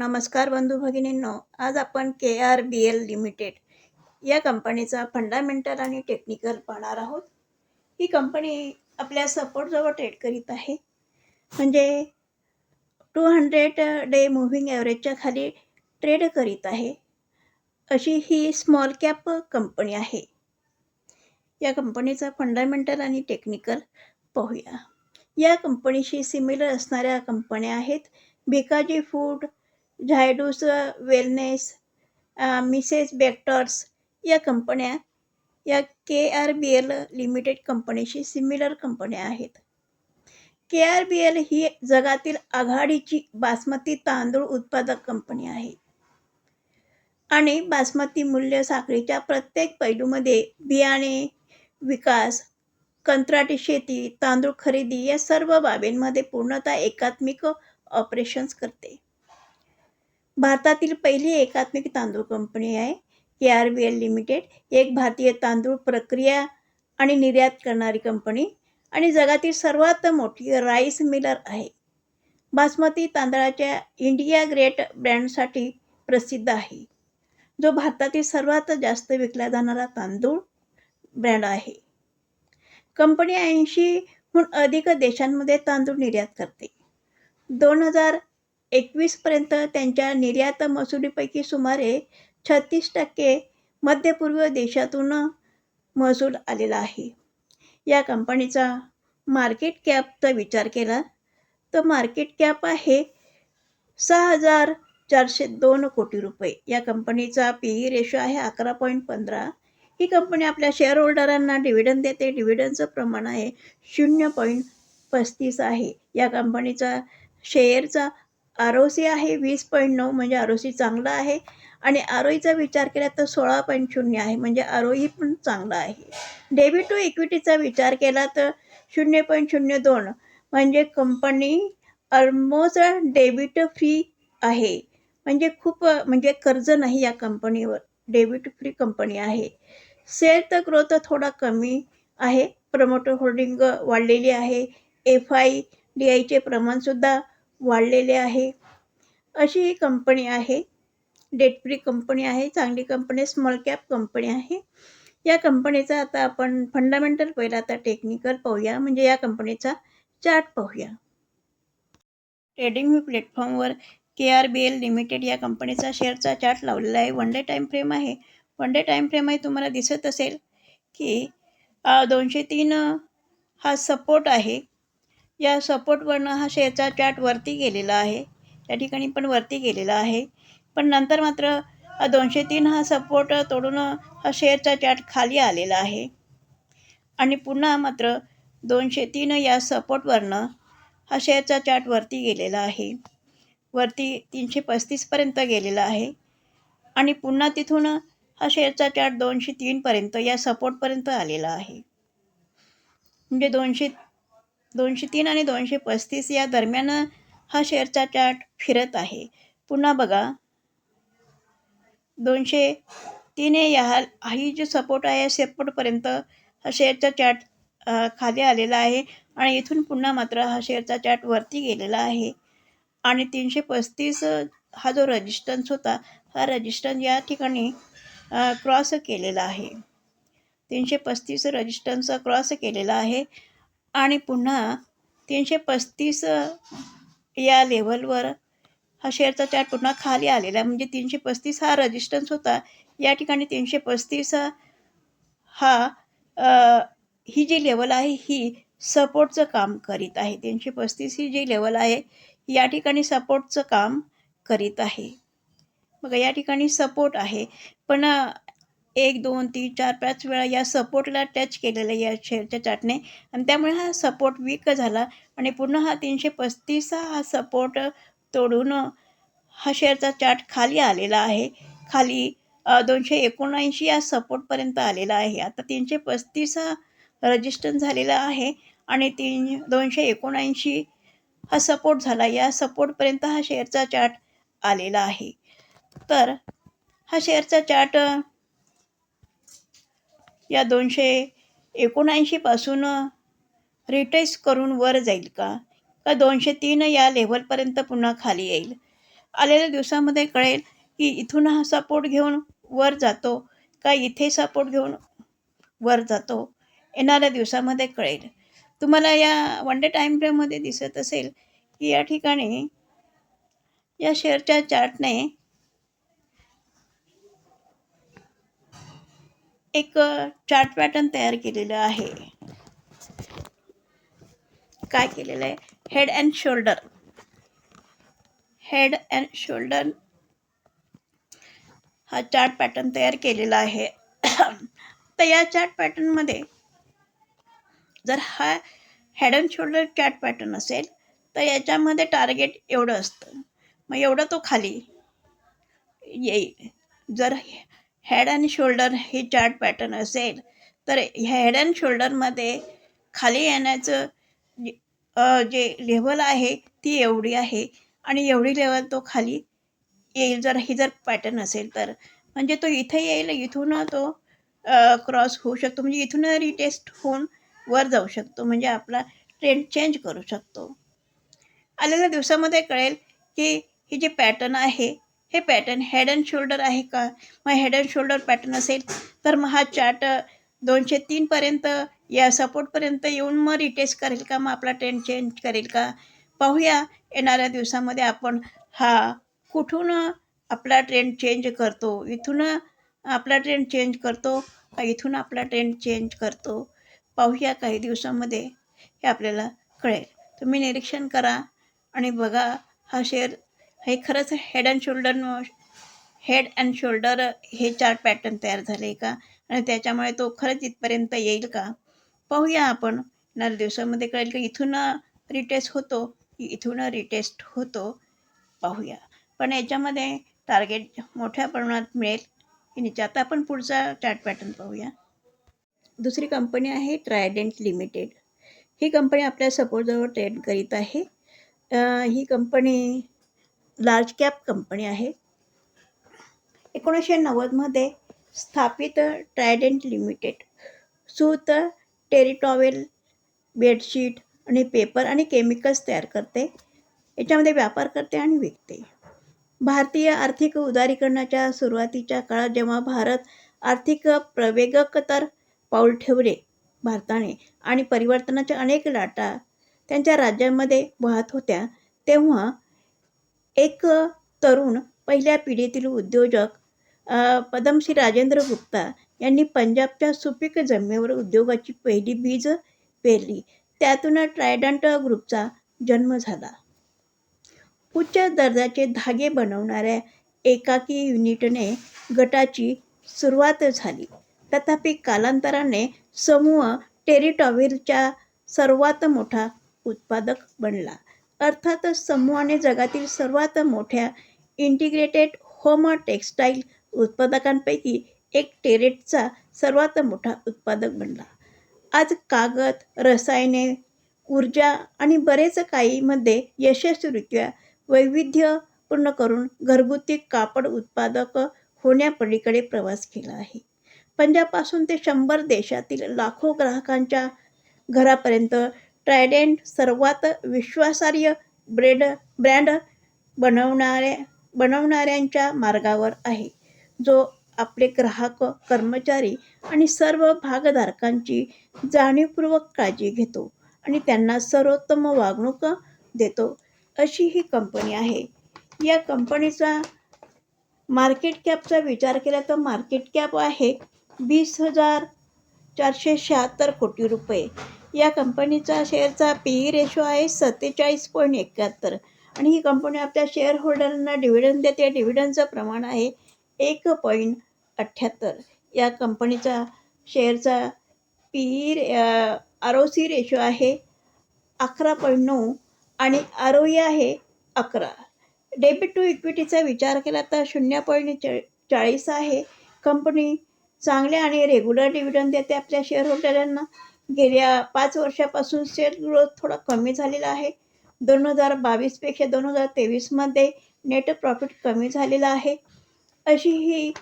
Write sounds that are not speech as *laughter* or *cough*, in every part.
नमस्कार बंधू भगिनींनो आज आपण K R B L limited या कंपनीचा फंडामेंटल आणि टेक्निकल पाहणार आहोत. ही कंपनी आपल्या सपोर्टजवळ ट्रेड करीत आहे. म्हणजे टू हंड्रेड डे मुव्हिंग ॲव्हरेजच्या खाली ट्रेड करीत आहे. अशी ही स्मॉल कॅप कंपनी आहे. या कंपनीचा फंडामेंटल आणि टेक्निकल पाहूया. या कंपनीशी सिमिलर असणाऱ्या कंपन्या आहेत Bhikaji food Zydus wellness Mrs Bectors या कंपन्या या K R B L limited कंपनीशी सिमिलर कंपन्या आहेत. के आर बी एल ही जगातील आघाडीची बासमती तांदूळ उत्पादक कंपनी आहे. आणि बासमती मूल्य साखळीच्या प्रत्येक पैलूमध्ये बियाणे विकास कंत्राटी शेती तांदूळ खरेदी या सर्व बाबींमध्ये पूर्णतः एकात्मिक ऑपरेशन्स करते. भारतातील पहिली एकात्मिक तांदूळ कंपनी आहे. K R B L limited एक भारतीय तांदूळ प्रक्रिया आणि निर्यात करणारी कंपनी आणि जगातील सर्वात मोठी राईस मिलर आहे. बासमती तांदळाच्या इंडिया ग्रेट ब्रँडसाठी प्रसिद्ध आहे. जो भारतातील सर्वात जास्त विकला जाणारा तांदूळ ब्रँड आहे. कंपनी ऐंशीहून अधिक देशांमध्ये तांदूळ निर्यात करते. दोन हजार एकवीसपर्यंत त्यांच्या निर्यात महसुलीपैकी सुमारे छत्तीस टक्के मध्यपूर्व देशातून महसूल आलेला आहे. या कंपनीचा मार्केट कॅपचा विचार केला तर मार्केट कॅप आहे सहा हजार चारशे दोन कोटी रुपये. या कंपनीचा पी ई रेशो आहे अकरा पॉईंट पंधरा. ही कंपनी आपल्या शेअर होल्डरांना डिव्हिडंड देते डिव्हिडंडचं प्रमाण आहे शून्य पॉईंट पस्तीस आहे. या कंपनीचा शेअरचा आर ओ सी आहे वीस पॉईंट नऊ म्हणजे आर ओ सी चांगला आहे. आणि आर ओईचा विचार केला तर सोळा पॉईंट शून्य आहे म्हणजे आर ओ ई पण चांगला आहे. डेबिट टू इक्विटीचा विचार केला तर शून्य पॉईंट शून्य दोन म्हणजे कंपनी ऑलमोस्ट डेबिट फ्री आहे. म्हणजे खूप म्हणजे कर्ज नाही या कंपनीवर डेबिट फ्री कंपनी आहे. सेल तर ग्रोथ थोडा कमी आहे प्रमोटर होल्डिंग वाढलेली आहे. एफ आय डी आयचे प्रमाणसुद्धा वाढलेले आहे. अशी ही कंपनी आहे. डेट फ्री कंपनी आहे. चांगली कंपनी स्मॉल कॅप कंपनी आहे. या कंपनीचा आता आपण फंडामेंटल पहिला आता टेक्निकल पाहूया. म्हणजे या कंपनीचा चार्ट पाहूया. ट्रेडिंग प्लॅटफॉर्मवर K R B L limited या कंपनीचा शेअरचा चार्ट लावलेला आहे. वन डे टाईम फ्रेम आहे. वन डे टाईम फ्रेम आहे तुम्हाला दिसत असेल की दोनशे तीन हा सपोर्ट आहे. या सपोर्टवरनं हा शेअरचा चार्ट वरती गेलेला आहे. त्या ठिकाणी पण वरती गेलेला आहे. पण नंतर मात्र दोनशे तीन हा सपोर्ट तोडून हा शेअरचा चार्ट खाली आलेला आहे. आणि पुन्हा मात्र दोनशे तीन या सपोर्टवरनं हा शेअरचा चार्ट वरती गेलेला आहे. वरती तीनशे पस्तीसपर्यंत गेलेला आहे. आणि पुन्हा तिथून हा शेअरचा चार्ट दोनशे तीनपर्यंत या सपोर्टपर्यंत आलेला आहे. म्हणजे दोनशे दोनशे तीन आणि दोनशे पस्तीस या दरम्यान हा शेअरचा चार्ट फिरत आहे. पुन्हा बघा. दोनशे तीन या ही जो सपोर्ट आहे सपोर्टपर्यंत हा शेअरचा चार्ट खाली आलेला आहे आणि इथून पुन्हा मात्र हा शेअरचा चार्ट वरती गेलेला आहे. आणि तीनशे पस्तीस हा जो रजिस्टन्स होता हा रजिस्टन्स या ठिकाणी क्रॉस केलेला आहे. तीनशे पस्तीस रजिस्टन्स क्रॉस केलेला आहे. आणि पुन्हा तीनशे पस्तीस या लेवलवर हा शेअरचा चार्ट पुन्हा खाली आलेला आहे. म्हणजे तीनशे पस्तीस हा रजिस्टन्स होता. या ठिकाणी तीनशे पस्तीस हा ही जी लेवल आहे ही सपोर्टचं काम करीत आहे. तीनशे पस्तीस ही जी लेवल आहे या ठिकाणी सपोर्टचं काम करीत आहे. बघा या ठिकाणी सपोर्ट आहे. पण एक दोन तीन चार पाच वेळा या सपोर्टला टच केलेलं या शेअरच्या चार्टने आणि त्यामुळे हा सपोर्ट वीक झाला आणि पुन्हा हा तीनशे पस्तीसचा हा सपोर्ट तोडून हा शेअरचा चार्ट खाली आलेला आहे. खाली दोनशे एकोणऐंशी या सपोर्टपर्यंत आलेला आहे. आता तीनशे पस्तीस हा रजिस्टन्स झालेला आहे आणि तीन दोनशे एकोणऐंशी हा सपोर्ट झाला. या सपोर्टपर्यंत हा शेअरचा चार्ट आलेला आहे. तर हा शेअरचा चार्ट या दोनशे एकोणऐंशीपासून रिटेस्ट करून वर जाईल का? का दोनशे तीन या लेवलपर्यंत पुन्हा खाली येईल? आलेल्या दिवसामध्ये कळेल की इथून हा सपोर्ट घेऊन वर जातो का इथे सपोर्ट घेऊन वर जातो? येणाऱ्या दिवसामध्ये कळेल. तुम्हाला या वन डे टाईम फ्रेममध्ये दिसत असेल की या ठिकाणी या शेअरच्या चार्टने एक चार्ट पॅटर्न तयार केलेलं आहे. काय केलेलं आहे? Head and shoulder. Head and shoulder. हा चार्ट पॅटर्न तयार केलेला आहे. *coughs* तर या चार्ट पॅटर्नमध्ये जर हा head and shoulder chart pattern असेल तर याच्यामध्ये टार्गेट एवढं असतं. मग एवढं तो खाली येईल. जर हेड अँड शोल्डर हे चार्ट पॅटर्न असेल. तर ह्या हेड अँड शोल्डरमध्ये खाली येण्याचं जे- लेवल आहे ती एवढी आहे. आणि एवढी लेवल तो खाली येईल जर ही जर पॅटर्न असेल तर. म्हणजे तो इथे येईल इथून तो क्रॉस होऊ शकतो. म्हणजे इथून रिटेस्ट होऊन वर जाऊ शकतो. म्हणजे आपला ट्रेंड चेंज करू शकतो. आलेल्या दिवसामध्ये कळेल की ही जी पॅटर्न आहे हे पॅटर्न हेड अँड शोल्डर आहे का? मग हेड अँड शोल्डर पॅटर्न असेल तर मग हा चार्ट दोनशे तीनपर्यंत या सपोर्टपर्यंत येऊन मग रिटेस्ट करेल का? मग आपला ट्रेंड चेंज करेल का? पाहूया. येणाऱ्या दिवसामध्ये आपण हा कुठून आपला ट्रेंड चेंज करतो? इथून आपला ट्रेंड चेंज करतो का इथून आपला ट्रेंड चेंज करतो? पाहूया काही दिवसामध्ये हे आपल्याला कळेल. तुम्ही निरीक्षण करा आणि बघा हा शेअर हे खरंच head and shoulder head and shoulder हे चार पॅटर्न तयार झाले का? आणि त्याच्यामुळे तो खरंच इथपर्यंत येईल का? पाहूया आपण. येणाऱ्या दिवसामध्ये कळेल का इथून रिटेस्ट होतो की इथून रिटेस्ट होतो. पाहूया. पण याच्यामध्ये टार्गेट मोठ्या प्रमाणात मिळेल. की नाही आता आपण पुढचा चार्ट पॅटर्न पाहूया. दुसरी कंपनी आहे ट्रायडेंट लिमिटेड ही कंपनी आपल्या सपोर्टजवळ ट्रेड करीत आहे. ही कंपनी लार्ज कॅप कंपनी आहे. एकोणीसशे नव्वदमध्ये स्थापित ट्रायडेंट लिमिटेड सूत टेरिटॉवेल बेडशीट आणि पेपर आणि केमिकल्स तयार करते. याच्यामध्ये व्यापार करते आणि विकते. भारतीय आर्थिक उदारीकरणाच्या सुरुवातीच्या काळात जेव्हा भारत आर्थिक प्रवेगक तर पाऊल ठेवले भारताने आणि परिवर्तनाच्या अनेक लाटा त्यांच्या राज्यांमध्ये वाहत होत्या तेव्हा एक तरुण पहिल्या पिढीतील उद्योजक पदमश्री पद्मश्री राजेंद्र गुप्ता यांनी पंजाबच्या सुपीक जमिनीवर उद्योगाची पहिली बीज पेरली. त्यातून ट्रायडंट ग्रुपचा जन्म झाला. उच्च दर्जाचे धागे बनवणाऱ्या एकाकी युनिटने गटाची सुरुवात झाली. तथापि कालांतराने समूह टेरिटॉवेलच्या सर्वात मोठा उत्पादक बनला. अर्थातच समूहाने जगातील सर्वात मोठ्या इंटिग्रेटेड होम टेक्स्टाईल उत्पादकांपैकी एक टेरेटचा सर्वात मोठा उत्पादक बनला. आज कागद रसायने ऊर्जा आणि बरेच काहीमध्ये यशस्वीरित्या वैविध्यपूर्ण करून घरगुती कापड उत्पादक होण्यापलीकडे प्रवास केला आहे. पंजाबपासून ते शंभर देशातील लाखो ग्राहकांच्या घरापर्यंत ट्रायडेंट सर्वात विश्वासार्ह ब्रेड ब्रँड बनवणाऱ्या बनवणाऱ्यांच्या मार्गावर आहे जो आपले ग्राहक कर्मचारी आणि सर्व भागधारकांची जाणीवपूर्वक काळजी घेतो आणि त्यांना सर्वोत्तम वागणूक देतो अशी ही कंपनी आहे. या कंपनीचा मार्केट कॅपचा विचार केला तर मार्केट कॅप आहे वीस हजार चारशे शहात्तर कोटी रुपये. या कंपनीचा शेअरचा पी ई रेशो आहे सत्तेचाळीस पॉईंट एकाहत्तर. आणि ही कंपनी आपल्या शेअर होल्डरना डिव्हिडंड देते. डिव्हिडंडचं प्रमाण आहे एक पॉईंट अठ्ठ्याहत्तर. या कंपनीचा शेअरचा P E R O C ratio आहे अकरा पॉईंट नऊ आणि आर ओ ई आहे अकरा. डेबिट टू इक्विटीचा विचार केला तर शून्य पॉईंट च चाळीस आहे. कंपनी चांगले आणि रेग्युलर डिव्हिडंड देते आपल्या शेअर होल्डरांना गेल्या पाच वर्षापासून शेअर ग्रोथ थोडा कमी झालेला आहे. दोन हजार बावीसपेक्षा दोन हजार तेवीसमध्ये नेट प्रॉफिट कमी झालेला आहे. अशी ही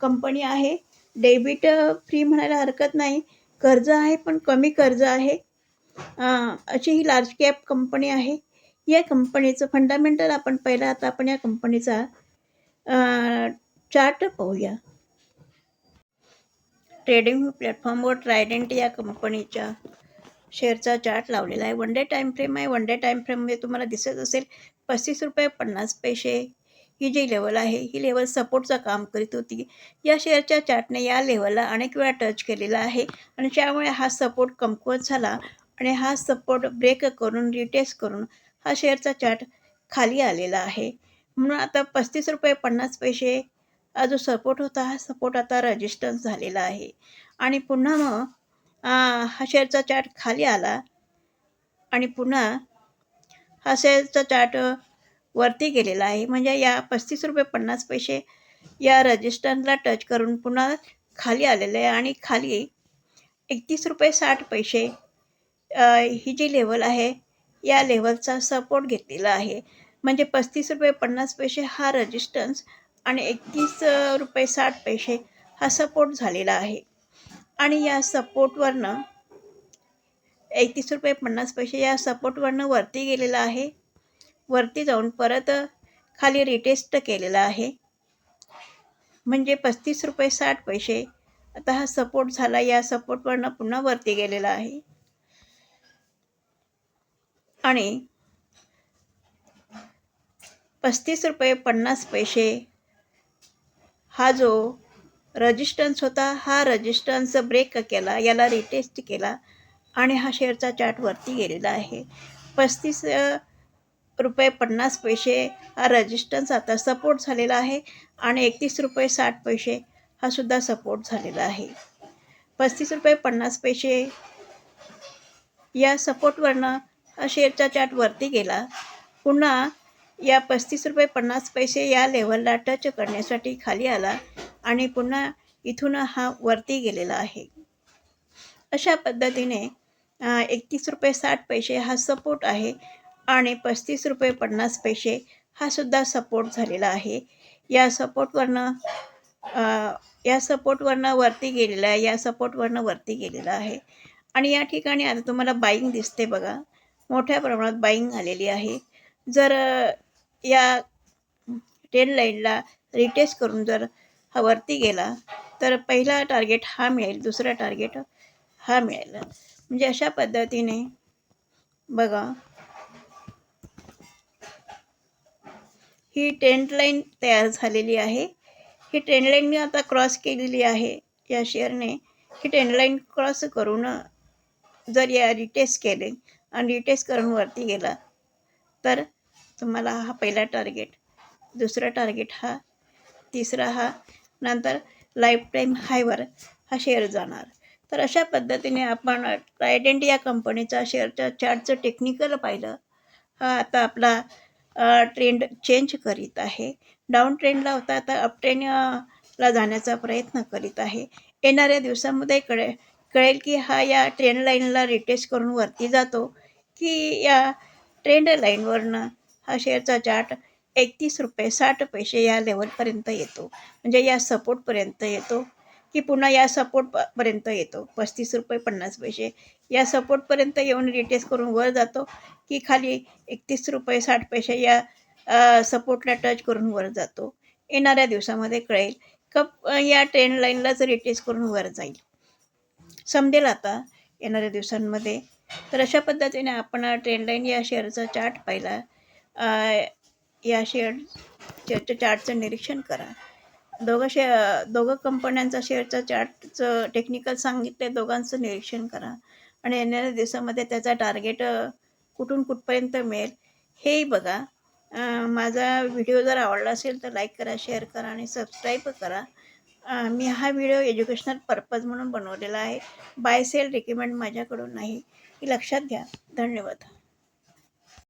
कंपनी आहे. डेबिट फ्री म्हणायला हरकत नाही. कर्ज आहे पण कमी कर्ज आहे. अशी ही लार्ज कॅप कंपनी आहे. या कंपनीचं फंडामेंटल आपण पहिला आता आपण या कंपनीचा चार्ट पाहूया ट्रेडिंग प्लॅटफॉर्मवर ट्रायडेंट या कंपनीच्या शेअरचा चार्ट लावलेला आहे. वन डे टाईम फ्रेम आहे. वन डे टाईम फ्रेममध्ये तुम्हाला दिसत असेल पस्तीस रुपये पन्नास पैसे ही जी लेवल आहे ही लेवल सपोर्टचं काम करीत होती. या शेअरच्या चार्टने या लेवलला अनेक वेळा टच केलेला आहे. आणि त्यामुळे हा सपोर्ट कमकुवत झाला आणि हा सपोर्ट ब्रेक करून रिटेस्ट करून हा शेअरचा चार्ट खाली आलेला आहे. म्हणून आता पस्तीस रुपये पन्नास पैसे जो सपोर्ट होता हा सपोर्ट आता रजिस्टन्स झालेला आहे. आणि पुन्हा मग हा शेअरचा चार्ट खाली आला. आणि पुन्हा हा शेअरचा चार्ट वरती गेलेला आहे. म्हणजे या पस्तीस रुपये पन्नास पैसे या रजिस्टन्सला टच करून पुन्हा खाली आलेलं आहे. आणि खाली एकतीस रुपये साठ पैसे ही जी लेवल आहे या लेवलचा सपोर्ट घेतलेला आहे. म्हणजे पस्तीस रुपये पन्नास पैसे हा रजिस्टन्स आणि एकतीस रुपये साठ पैसे हा सपोर्ट झालेला आहे. आणि या सपोर्टवरनं एकतीस रुपये पन्नास पैसे या सपोर्टवरनं वरती गेलेला आहे. वरती जाऊन परत खाली रिटेस्ट केलेला आहे. म्हणजे पस्तीस रुपये साठ पैसे आता हा सपोर्ट झाला या सपोर्टवरनं पुन्हा वरती गेलेला आहे. आणि पस्तीस रुपये पन्नास पैसे हा जो रजिस्टन्स होता हा रजिस्टन्स ब्रेक केला याला रिटेस्ट केला आणि हा शेअरचा चार्ट वरती गेलेला आहे. पस्तीस रुपये पन्नास पैसे हा रजिस्टन्स आता सपोर्ट झालेला आहे आणि एकतीस रुपये साठ पैसे हा सुद्धा सपोर्ट झालेला आहे. पस्तीस रुपये पन्नास पैसे या सपोर्टवरनं हा शेअरचा चार्ट वरती गेला. पुन्हा या पस्तीस रुपये पन्नास पैसे या लेवलला टच करण्यासाठी खाली आला आणि पुन्हा इथून हा वरती गेलेला आहे. अशा पद्धतीने एकतीस रुपये साठ पैसे हा सपोर्ट आहे आणि पस्तीस रुपये पन्नास पैसे हा सुद्धा सपोर्ट झालेला आहे. या सपोर्टवरनं या सपोर्टवरनं वरती गेलेला आहे या सपोर्टवरनं वरती गेलेला आहे. आणि या ठिकाणी आता तुम्हाला बाईंग दिसते बघा. मोठ्या प्रमाणात बाईंग आलेली आहे. जर या ट्रेन लाईनला रिटेस्ट करून जर हा वरती गेला तर पहिला टार्गेट हा मिळेल दुसरा टार्गेट हा मिळेल. म्हणजे अशा पद्धतीने बघा. ही टेंट लाईन तयार झालेली आहे. ही ट्रेंड लाईन मी आता क्रॉस केलेली आहे या शेअरने ही ट्रेंड लाईन क्रॉस करून जर या रिटेस्ट केले आणि रिटेस्ट करून वरती गेला तर तुम्हाला हा पहिला टार्गेट दुसरा टार्गेट हा तिसरा हा नंतर लाईफ टाईम हायवर हा शेअर जाणार. तर अशा पद्धतीने आपण ट्रायडेंट या कंपनीचा शेअरच्या चार्टचं टेक्निकल पाहिलं. हा आता आपला ट्रेंड चेंज करीत आहे. डाऊन ट्रेंडला होता आता अप ट्रेंडला जाण्याचा प्रयत्न करीत आहे. येणाऱ्या दिवसामध्ये कळे कळेल की हा या ट्रेंड लाईनला रिटेस्ट करून वरती जातो की या ट्रेंड लाईनवरनं हा शेअरचा चार्ट एकतीस रुपये साठ पैसे या लेवलपर्यंत येतो. म्हणजे या सपोर्टपर्यंत येतो. की पुन्हा या सपोर्टपर्यंत येतो. पस्तीस रुपये पन्नास पैसे. या सपोर्टपर्यंत येऊन रिटेस्ट करून वर जातो. की खाली एकतीस रुपये साठ पैसे या सपोर्टला टच करून वर जातो. येणाऱ्या दिवसामध्ये कळेल. कप या ट्रेंड लाईनलाच रिटेस्ट करून वर जाईल. समजेल आता येणाऱ्या दिवसांमध्ये. तर अशा पद्धतीने आपण ट्रेंड लाईन या शेअरचा चार्ट पाहिला. या शेअर शेअरच्या चार्टचं निरीक्षण करा. दोघं शे दोघं कंपन्यांचा शेअरचा चार्टचं टेक्निकल सांगितले दोघांचं निरीक्षण करा. आणि येणाऱ्या दिवसामध्ये त्याचा टार्गेट कुठून कुठपर्यंत मिळेल हेही बघा. माझा व्हिडिओ जर आवडला असेल तर लाईक करा शेअर करा आणि सबस्क्राईब करा. मी हा व्हिडिओ एज्युकेशनल पर्पज म्हणून बनवलेला आहे. बाय सेल रिकमेंड माझ्याकडून नाही. ही लक्षात घ्या. धन्यवाद.